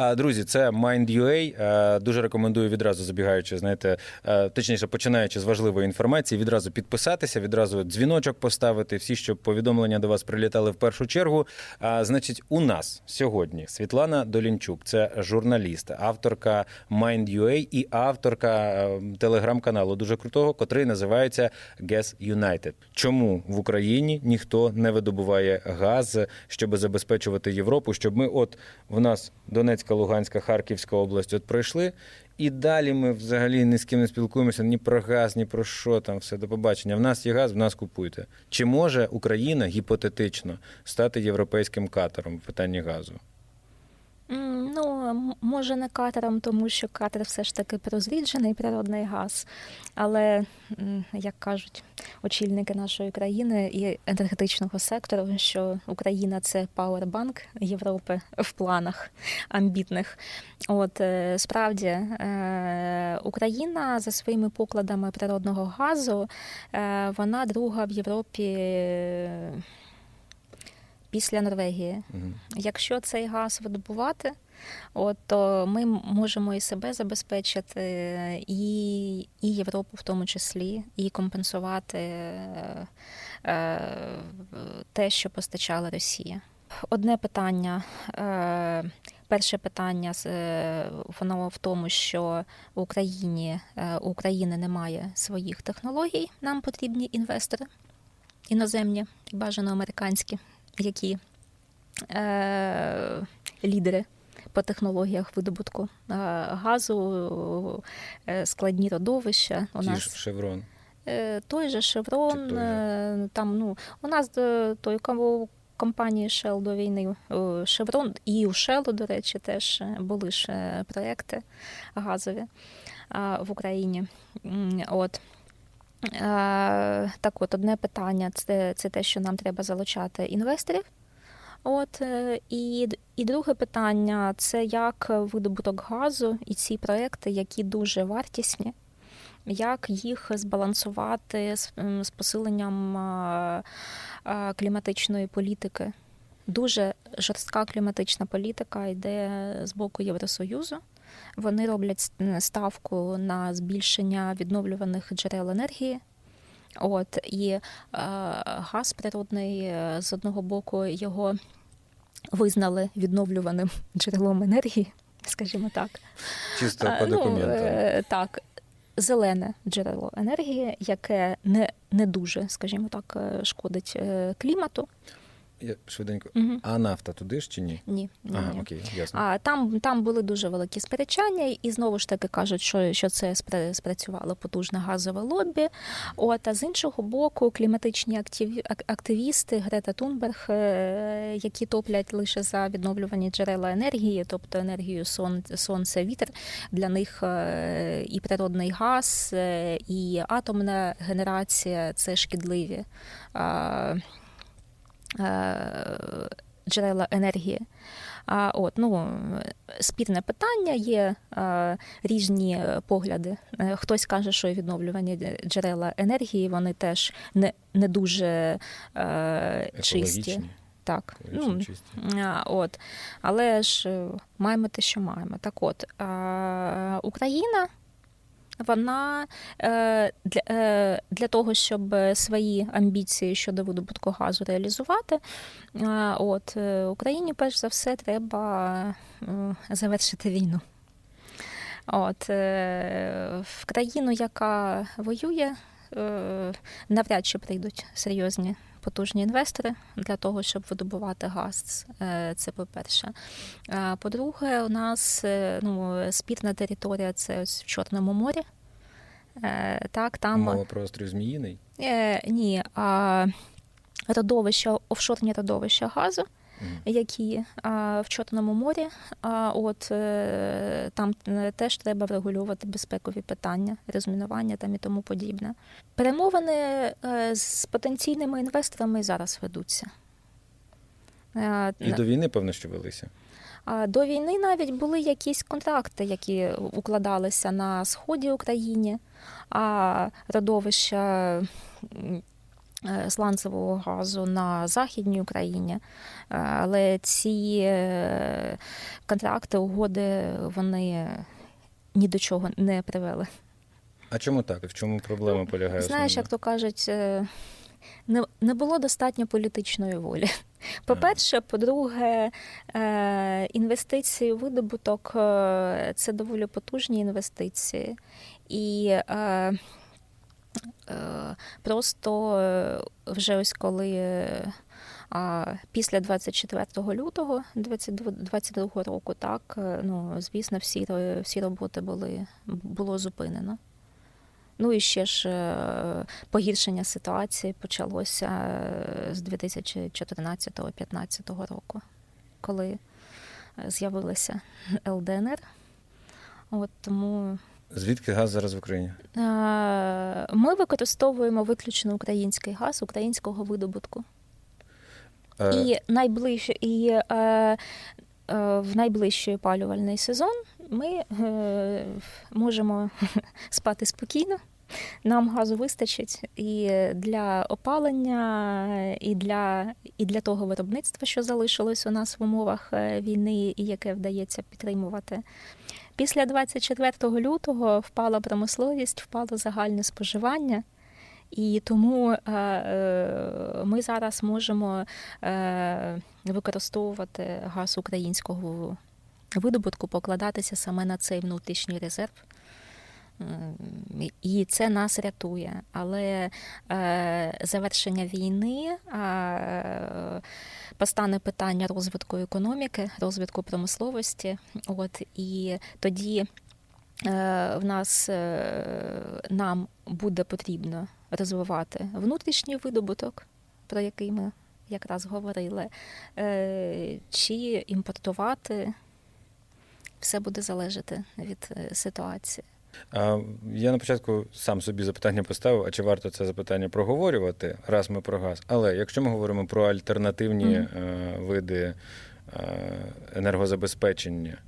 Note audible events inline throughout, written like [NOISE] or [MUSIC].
Друзі, це Mind.ua. Е, Дуже рекомендую відразу забігаючи, знаєте, е, точніше, починаючи з важливої інформації, відразу підписатися, відразу дзвіночок поставити. Всі, щоб повідомлення до вас прилітали в першу чергу. Значить, у нас сьогодні Світлана Долінчук, це журналіст, авторка Mind.ua і авторка е, телеграм-каналу дуже крутого, котрий називається Gas United. Чому в Україні ніхто не видобуває газ, щоб забезпечувати Європу? Щоб ми, от в нас Донецька, Луганська, Харківська область, от пройшли. І далі ми взагалі ні з ким не спілкуємося ні про газ, ні про що там. Все до побачення. В нас є газ, в нас купуйте. Чи може Україна гіпотетично стати європейським катером в питанні газу? Ну, може, не катером, тому що катер все ж таки прозріджений природний газ. Але, як кажуть очільники нашої країни і енергетичного сектору, що Україна це пауербанк Європи в планах амбітних. От е, справді е, Україна за своїми покладами природного газу, е, вона друга в Європі після Норвегії. Мгм. Якщо цей газ видобувати, от, то ми можемо і себе забезпечити, і, і Європу в тому числі, і компенсувати е, е, те, що постачала Росія. Одне питання. Е, Перше питання воно в тому, що в Україні е, у України немає своїх технологій. Нам потрібні інвестори іноземні, бажано американські, які е, лідери по технологіях видобутку е, газу, е, складні родовища. У Ті нас ж Шеврон. е, той же Шеврон, той же? е, там ну у нас е, той кого. Компанії Shell до війни е, Шеврон і у Shell, до речі, теж були ж проекти газові в Україні. От. Е, Так от, одне питання це, це те, що нам треба залучати інвесторів. От, е, і, і друге питання це як видобуток газу і ці проекти, які дуже вартісні, як їх збалансувати з, з посиленням а, кліматичної політики. Дуже жорстка кліматична політика йде з боку Євросоюзу. Вони роблять ставку на збільшення відновлюваних джерел енергії. От і е, газ природний е, з одного боку його визнали відновлюваним [LAUGHS] джерелом енергії, скажімо так. Чисто по ну, е, так, зелене джерело енергії, яке не, не дуже, скажімо так, е, шкодить е, клімату. Я швиденько. Угу. А нафта туди ж чи ні? Ні, ні, Ага, ні. окей, ясно. А там, там були дуже великі сперечання, і знову ж таки кажуть, що, що це спра- спрацювало потужне газове лобі. От, а з іншого боку, кліматичні активі, активісти Грета Тунберг, е, які топлять лише за відновлювані джерела енергії, тобто енергію сон, сонце, вітер, для них е, і природний газ, е, і атомна генерація це шкідливі. Е, Джерела енергії. А, от, ну, спірне питання, є е, різні погляди. Е, Хтось каже, що відновлювані джерела енергії вони теж не, не дуже е, чисті. Так. Ну, а, От. Але ж е, маємо те, що маємо. Так от, е, Україна. Вона е, для, е, для того, щоб свої амбіції щодо видобутку газу реалізувати, е, от Україні перш за все треба завершити війну. От в країну, яка воює, навряд чи прийдуть серйозні потужні інвестори для того, щоб видобувати газ. Е, Це по-перше. По-друге, у нас е, ну, спірна територія це ось в Чорному морі. Е, Так, там Мова про острів Зміїний. ні, а родовища, офшорні родовища газу. Які а, в Чорному морі. А, от е, там е, теж треба врегулювати безпекові питання, розмінування там і тому подібне. Перемовини е, з потенційними інвесторами зараз ведуться. І до війни, певно, що велися. До війни навіть були якісь контракти, які укладалися на сході України, а родовища сланцевого газу на Західній Україні. Е, Але ці е, контракти, угоди, вони ні до чого не привели. А чому так? В чому проблема полягає? Знаєш, як то кажуть, е, не, не було достатньо політичної волі. По-перше, по-друге, е, інвестиції у видобуток е, це доволі потужні інвестиції. І е, е, просто е, вже ось коли. е, після 24 лютого 2022 року, так е, ну звісно, всі всі роботи були було зупинено. Ну і ще ж е, погіршення ситуації почалося е, з 2014-2015 року, коли е, з'явилася ЛДНР. От тому Звідки газ зараз в Україні? е, ми використовуємо виключно український газ українського видобутку. Е, І найближче і е, е, в найближчий опалювальний сезон ми е, можемо [LAUGHS] спати спокійно. Нам газу вистачить і для опалення, і для, і для того виробництва, що залишилось у нас в умовах е, війни, і яке вдається підтримувати. Після 24 лютого впала промисловість, впало загальне споживання. І тому е, е, ми зараз можемо використовувати газ українського видобутку, покладатися саме на цей внутрішній резерв. І це нас рятує. Але е, завершення війни постане питання розвитку економіки, розвитку промисловості. От і тоді е, в нас е, нам буде потрібно розвивати внутрішній видобуток, про який ми якраз говорили, чи імпортувати. Все буде залежати від ситуації. А я на початку сам собі запитання поставив, а чи варто це запитання проговорювати, раз ми про газ. Але якщо ми говоримо про альтернативні е, види е, енергозабезпечення,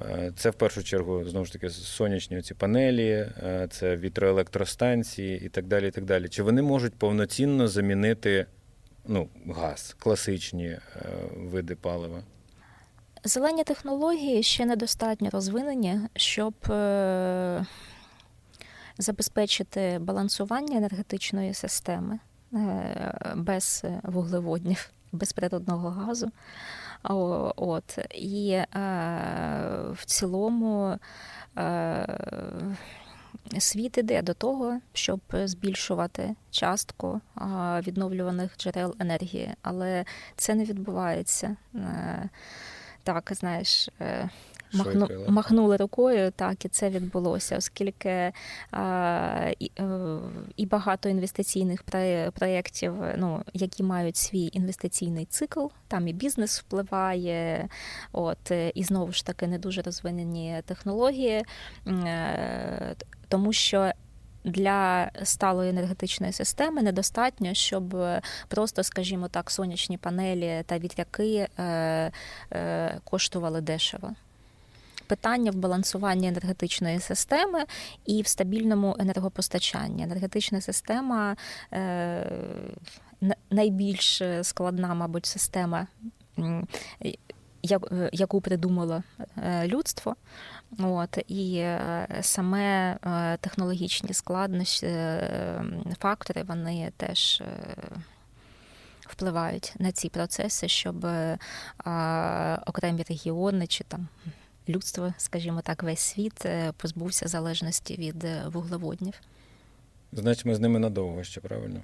е, це в першу чергу знову ж таки сонячні ці панелі, це вітроелектростанції і так далі. І так далі. Чи вони можуть повноцінно замінити ну, газ, класичні види палива? Зелені технології ще недостатньо розвинені, щоб е, забезпечити балансування енергетичної системи е, без вуглеводнів, без природного газу. От. І е, в цілому світ іде до того, щоб збільшувати частку відновлюваних джерел енергії, але це не відбувається. Так, знаєш, е, махну, махнули рукою, так, і це відбулося, оскільки а, і, е, і багато інвестиційних проєктів, ну, які мають свій інвестиційний цикл, там і бізнес впливає, от, і знову ж таки не дуже розвинені технології, е, тому що для сталої енергетичної системи недостатньо, щоб е, просто, скажімо так, сонячні панелі та вітряки е, е, коштували дешево. Питання в балансуванні енергетичної системи і в стабільному енергопостачанні. Енергетична система найбільш складна, мабуть, система, яку придумало людство. От, і е, саме е, технологічні складнощі, е, фактори, вони теж впливають на ці процеси, щоб окремі регіони чи там людство, скажімо так, весь світ позбувся залежності від вуглеводнів. Значить, ми з ними надовго ще, правильно?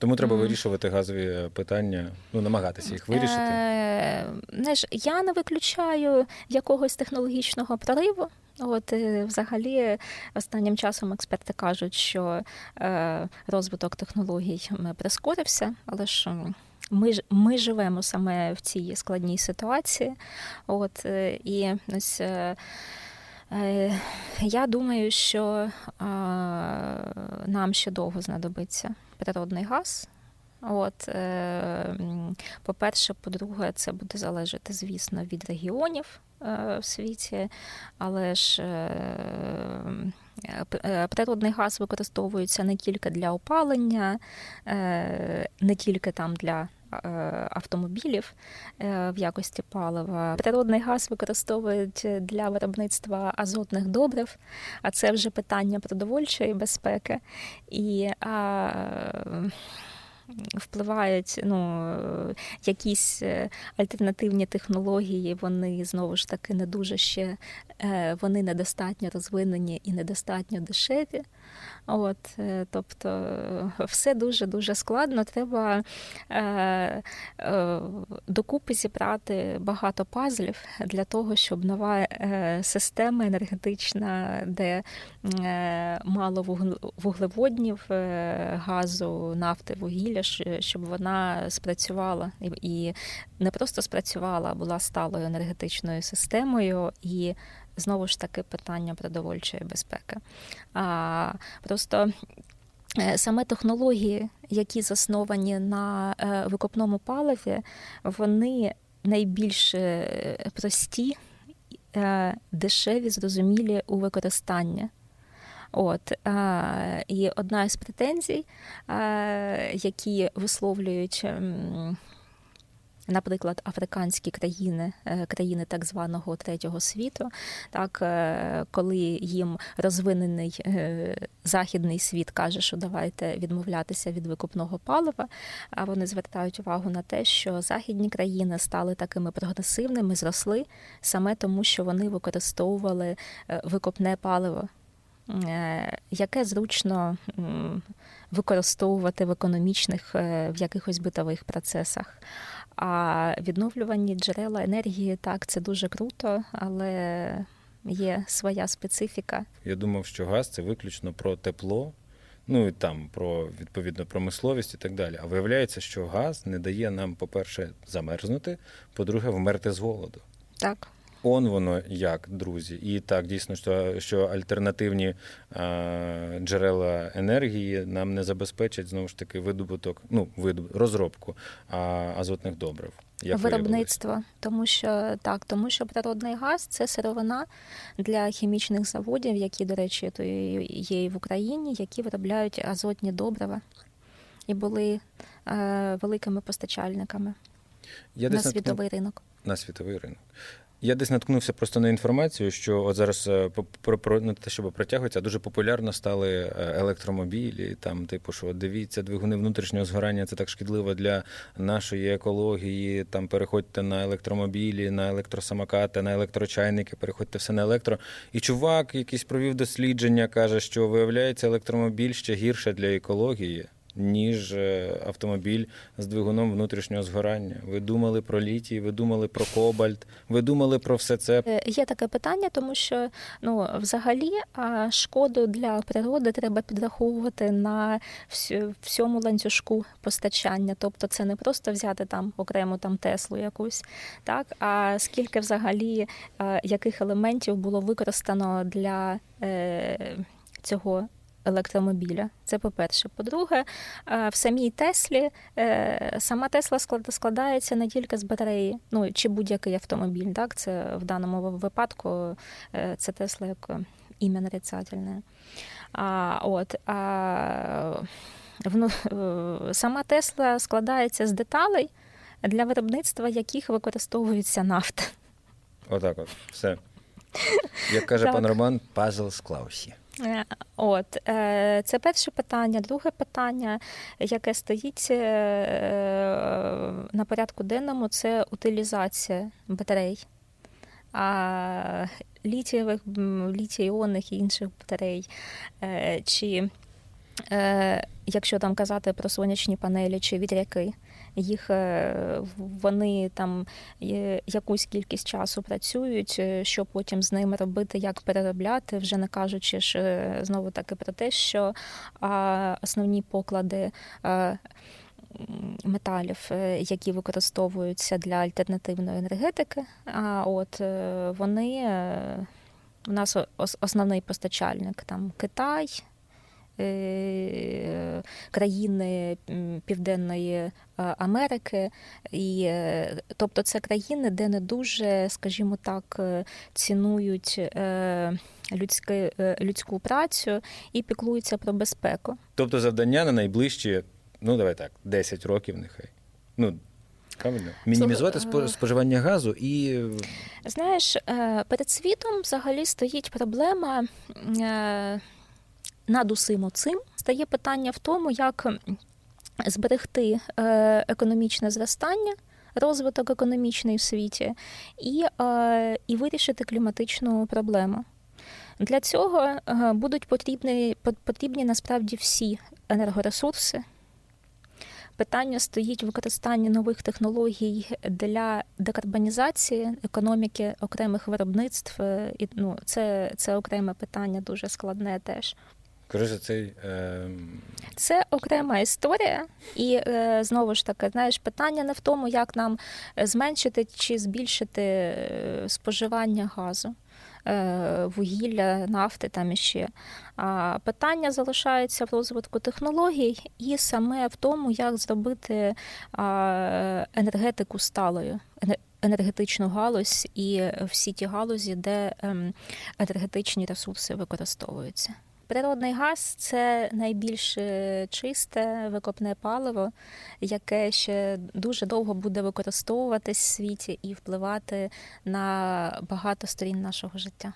Тому треба вирішувати газові е, питання, ну, намагатися їх вирішити. Е, знаєш, я не виключаю якогось технологічного прориву. От е, взагалі останнім часом експерти кажуть, що е, розвиток технологій прискорився, але ж ми, ж- ми живемо саме в цій складній ситуації. От е, і ось. е, е, Я думаю, що е, нам ще довго знадобиться природний газ. От, е, по-перше, по-друге, це буде залежати, звісно, від регіонів е, в світі, але ж е, природний газ використовується не тільки для опалення, не тільки там для автомобілів е, в якості палива. Природний газ використовують для виробництва азотних добрив, а це вже питання продовольчої безпеки. І а, впливають ну, е, якісь е, альтернативні технології, вони знову ж таки не дуже ще е, вони недостатньо розвинені і недостатньо дешеві. От, е, тобто е, все дуже дуже складно. Треба е, е, докупи зібрати багато пазлів для того, щоб нова е, система енергетична, де е, мало вугле- вуглеводнів, е, газу, нафти, вугілля, щоб вона спрацювала і не просто спрацювала, а була сталою енергетичною системою і. Знову ж таки питання продовольчої безпеки. А, просто е, саме технології, які засновані на е, викопному паливі, вони найбільш е, прості, дешеві, зрозумілі у використанні. От і одна із претензій, які висловлюють. Наприклад, африканські країни, е, країни так званого третього світу, так е, коли їм розвинений е, західний світ каже, що давайте відмовлятися від викупного палива, а вони звертають увагу на те, що західні країни стали такими прогресивними, зросли саме тому, що вони використовували викопне паливо. Яке зручно використовувати в економічних в якихось битових процесах. А відновлювані джерела енергії так, це дуже круто, але є своя специфіка. Я думав, що газ це виключно про тепло, ну і там про відповідно промисловість і так далі. А виявляється, що газ не дає нам, по-перше, замерзнути, по-друге, вмерти з голоду. Так. Он воно як, друзі. І так, дійсно, що, що альтернативні е, джерела енергії нам не забезпечать знову ж таки видобуток, ну, видоб, розробку а, азотних добрив. Як виявилось. Виробництво, тому що так, тому що природний газ це сировина для хімічних заводів, які, до речі, то є і в Україні, які виробляють азотні добрива і були е, великими постачальниками Я на десь світовий ринок. на світовий ринок. Я десь наткнувся просто на інформацію, що от зараз е, про, про не те, щоб протягується, дуже популярно стали е, електромобілі. Там, типу, що дивіться, двигуни внутрішнього згорання це так шкідливо для нашої екології. Там переходьте на електромобілі, на електросамокати, на електрочайники, переходьте все на електро. І чувак якийсь провів дослідження, каже, що виявляється електромобіль ще гірше для екології. Ніж е, автомобіль з двигуном внутрішнього згорання. Ви думали про літій, ви думали про кобальт, ви думали про все це. Е, Є таке питання, тому що ну взагалі шкоду для природи треба підраховувати на всьому ланцюжку постачання. Тобто це не просто взяти там окремо там Теслу якусь, так а скільки взагалі яких елементів було використано для е, цього. Електромобіля, це по-перше. По-друге, е, в самій Теслі е, сама Тесла складається не тільки з батареї, ну чи будь-який автомобіль. Так, це в даному випадку е, це Тесла як ім'я нарицательне. А, от, а, вну, сама Тесла складається з деталей, для виробництва яких використовується нафта. Отак, от все. Як каже Так. пан Роман, пазл склався. Е, От е, це перше питання. Друге питання, яке стоїть е, на порядку денному, це утилізація батарей. А літієвих, м, літій-іонних і інших батарей. Чи якщо там казати про сонячні панелі чи вітряки, їх е, вони там якусь кількість часу працюють, е, що потім з ними робити, як переробляти, вже не кажучи ж е, знову таки про те, що основні поклади. е, Металів, е, які використовуються для альтернативної енергетики, а от е, вони е, у нас ос- основний постачальник там Китай, е, країни Південної е, Америки, і е, тобто це країни, де не дуже, скажімо так, е, цінують людське, людську працю і піклуються про безпеку. Тобто завдання на найближчі, ну давай так, 10 років нехай. Ну, правильно? Мінімізувати споживання газу і Знаєш, перед світом взагалі стоїть проблема над усім цим. Стає питання в тому, як зберегти е, економічне зростання, розвиток економічний в світі, і, е, і вирішити кліматичну проблему. Для цього е, будуть потрібні, потрібні насправді всі енергоресурси. Питання стоїть використання нових технологій для декарбонізації економіки окремих виробництв. І ну, це, це окреме питання, дуже складне теж. Коротше, цей е, Це окрема історія, і е, знову ж таки, знаєш, питання не в тому, як нам зменшити чи збільшити е, споживання газу, е, вугілля, нафти там іще. А питання залишається в розвитку технологій і саме в тому, як зробити енергетику сталою. Енергетичну галузь і всі ті галузі, де ем, енергетичні ресурси використовуються. Природний газ це найбільш чисте викопне паливо, яке ще дуже довго буде використовуватись в світі і впливати на багато сторін нашого життя.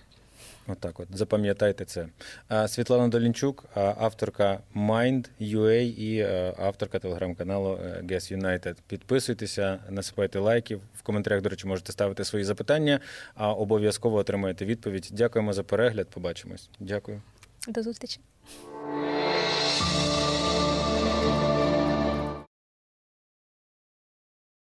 Отак, от запам'ятайте це. Світлана Долінчук, авторка Mind.ua і е, авторка телеграм-каналу е, Guess United. Підписуйтеся, насипайте лайків. В коментарях, до речі, можете ставити свої запитання, а обов'язково отримаєте відповідь. Дякуємо за перегляд. Побачимось. Дякую. До зустрічі.